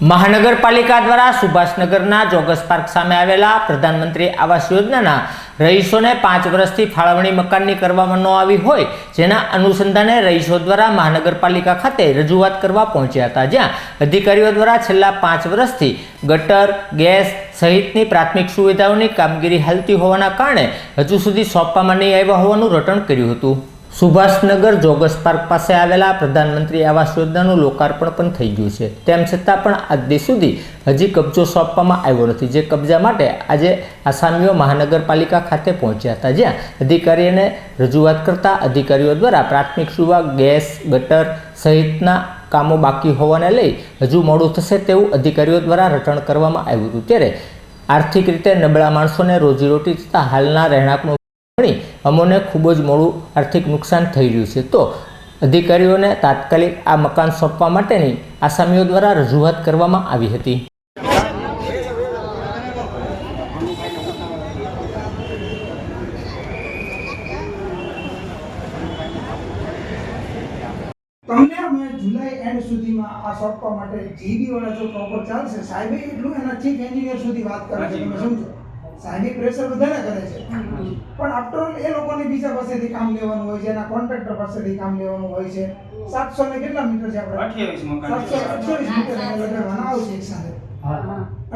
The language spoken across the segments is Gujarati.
મહાનગરપાલિકા દ્વારા સુભાષનગરના જોગસ પાર્ક સામે આવેલા પ્રધાનમંત્રી આવાસ યોજનાના રહીશોને પાંચ વર્ષથી ફાળવણી મકાનની કરવામાં ન આવી હોય, જેના અનુસંધાને રહીશો દ્વારા મહાનગરપાલિકા ખાતે રજૂઆત કરવા પહોંચ્યા હતા, જ્યાં અધિકારીઓ દ્વારા છેલ્લા પાંચ વર્ષથી ગટર, ગેસ સહિતની પ્રાથમિક સુવિધાઓની કામગીરી હાલતી હોવાના કારણે હજુ સુધી સોંપવામાં નહીં આવ્યા હોવાનું રટણ કર્યું હતું. સુભાષનગર જોગસ પાર્ક પાસે આવેલા પ્રધાનમંત્રી આવાસ યોજનાનું લોકાર્પણ પણ થઈ ગયું છે. તેમ છતાં પણ આજ સુધી હજી કબજો સોંપવામાં આવ્યો નથી. જે કબજા માટે આજે આસામીઓ મહાનગરપાલિકા ખાતે પહોંચ્યા હતા. જ્યાં અધિકારીઓને રજૂઆત કરતા અધિકારીઓ દ્વારા પ્રાથમિક સુવા, ગેસ, ગટર સહિતના કામો બાકી હોવાને લઈ હજુ મોડું થશે તેવું અધિકારીઓ દ્વારા રટણ કરવામાં આવ્યું હતું. ત્યારે આર્થિક રીતે નબળા માણસોને રોજીરોટી તથા હાલના રહેણાંકનું અમોને ખૂબ જ મોડું આર્થિક નુકસાન થઈ રહ્યું છે. તો અધિકારીઓને તાત્કાલિક આ મકાન સોંપવા માટેની આસામીઓ દ્વારા રજૂઆત કરવામાં આવી હતી. તમને અમે જુલાઈ એન્ડ સુધીમાં આ સોંપવા માટે જીબી વાળા જો પ્રોપર ચાલશે. સાહેબે એટલું એના ચીફ એન્જિનિયર સુધી વાત કરે છે તમે સમજો. સાહેબે પ્રેશર બધાને કરે છે. પણ આફ્ટર ઓલ એ લોકોને બીજા પાસેથી કામ લેવાનું હોય છે એના કોન્ટ્રાક્ટર પાસેથી કામ લેવાનું હોય છે. સાતસો ને કેટલા મીટર છે આપણે? 28 મકાન સાતસો અઠ્યાવીસ મીટર આવશે એક સાથે.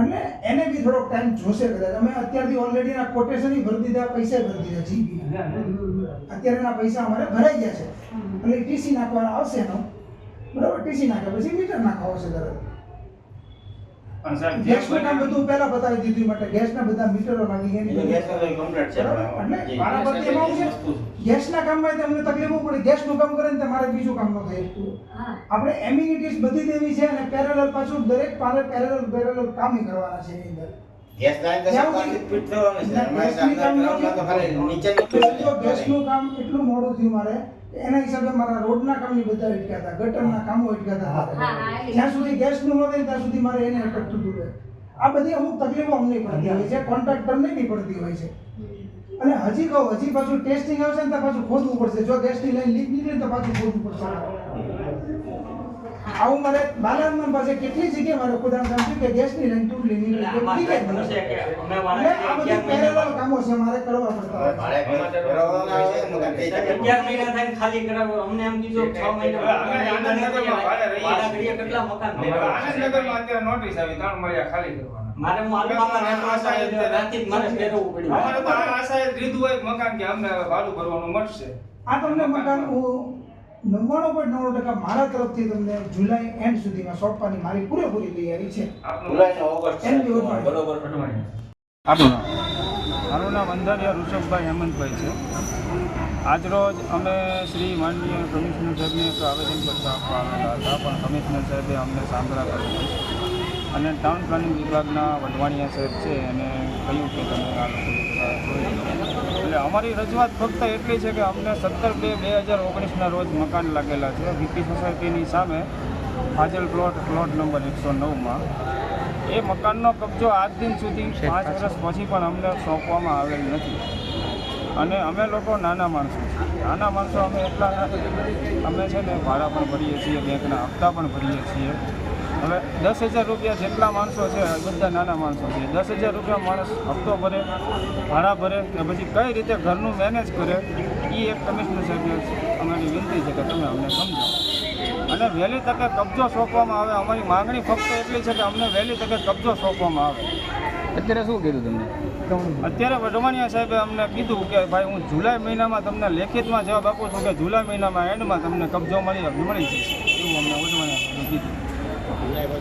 એટલે એને બી થોડોક ટાઈમ જોશે કદાચ. અમે અત્યારથી ઓલરેડી એના કોટેશન ભરી દીધા પૈસા ભરી દીધા જીબી અત્યારે એના પૈસા અમારે ભરાઈ ગયા છે. એટલે ટીસી નાખવાના આવશે એનો. બરાબર? ટીસી નાખે પછી મીટર નાખવા આવશે તરત. ગેસનું બધું પહેલા બતાવી દીધું માટે. ગેસના બધા મીટરો લાગી ગયા એ ગેસ નો કમ્પ્લીટ છે? એટલે જી. વારાફરતી એમાં છે? ગેસના કામમાં તમને તકલીફો પડે. ગેસનું કામ કરે ને તમારે બીજું કામ ન થાય આપણે એમ્યુનિટીઝ બધી દેવી છે અને પેરેલલ પાછું દરેક પારે પેરેલલ પેરેલલ કામ કરવાના છે એની અંદર. ગેસની ગેસનું કામ એટલું મોડું થયું મારે. એના હિસાબે મારા રોડના કામની બધા અટક્યા હતા ગટરના કામો અટક્યા હતા. હા, જ્યાં સુધી ગેસનું ન થાય ત્યાં સુધી મારે એને અટકતું હતું. આ બધી અમુક તકલીફો અમને પડતી હોય છે કોન્ટ્રાક્ટરને બી પડતી હોય છે. અને હજી કહું હજી પાછું ટેસ્ટિંગ આવશે ને તો પાછું ખોદવું પડશે. જો ગેસની લાઈન લીક નીકળે તો પાછું ખોદવું પડશે. આવું મને બાલાનંદ પાસે કેટલી જગ્યાએ મારે ખોદાણ કામ થયું કે ગેસની લાઈન તૂટલી નીકળી. એટલે આ બધી પેરેલલ કામો છે મારે કરવા પડતા ખાલી કરાવો અમને એમ કીધું છ મહિના અમે આનંદનગરમાં ભાડે રહીએ છીએ. કેટલા મકાન આનંદનગરમાં અત્યારે નોટિસ આવી ત્રણ મળ્યા ખાલી કરવા મારે હું હતો એટલે મારે ફેરવવું પડ્યું. અમારે તો આ આશાએ લીધું હોય મકાન કે અમને ભાડું ભરવાનું મળશે. આ તમને મકાન હું નવ્વાણું પોઈન્ટ નવ્વાણું ટકા મારા તરફથી તમને જુલાઈ એન્ડ સુધીમાં સોંપવાની મારી પૂરેપૂરી તૈયારી છે. મારું નામ અંધારિયા ઋષભભાઈ હેમંતભાઈ છે. આજરોજ અમે શ્રી માનનીય કમિશનર સાહેબને એક આવેદનપત્ર આપવા આવેલા હતા પણ કમિશનર સાહેબે અમને સાંભળા કરી અને ટાઉન પ્લાનિંગ વિભાગના વઢવાણિયા સાહેબ છે એને કહ્યું કે તમે આ લોકો એટલે અમારી રજૂઆત ફક્ત એટલી છે કે અમને સત્તર બે બે હજાર ઓગણીસના રોજ મકાન લાગેલા છે. વીપી સોસાયટીની સામે ફાજલ પ્લોટ પ્લોટ નંબર એકસો નવમાં. એ મકાનનો કબજો આજ દિન સુધી પાંચ વર્ષ પછી પણ અમને સોંપવામાં આવેલ નથી. અને અમે લોકો નાના માણસો નાના માણસો અમે એટલા અમે છે ને ભાડા પણ ભરીએ છીએ બેંકના હપ્તા પણ ભરીએ છીએ. હવે દસ હજાર રૂપિયા જેટલા માણસો છે બધા નાના માણસો છે. દસ હજાર રૂપિયા માણસ હપ્તો ભરે ભાડા ભરે કે પછી કઈ રીતે ઘરનું મેનેજ કરે એ એક કમિશનર સાહેબને અમારી વિનંતી છે કે તમે અમને સમજો. અને વહેલી તકે કબજો સોંપવામાં આવે અમારી માંગણી ફક્ત એટલી છે કે અમને વહેલી તકે કબજો સોંપવામાં આવે. અત્યારે શું કીધું તમને? અત્યારે વઢવાણિયા સાહેબે અમને કીધું કે ભાઈ હું જુલાઈ મહિનામાં તમને લેખિતમાં જવાબ આપું છું કે જુલાઈ મહિનામાં એન્ડમાં તમને કબજો મળી મળી જશે. એવું અમને વઢવાણિયા સાહેબે કીધું. ngày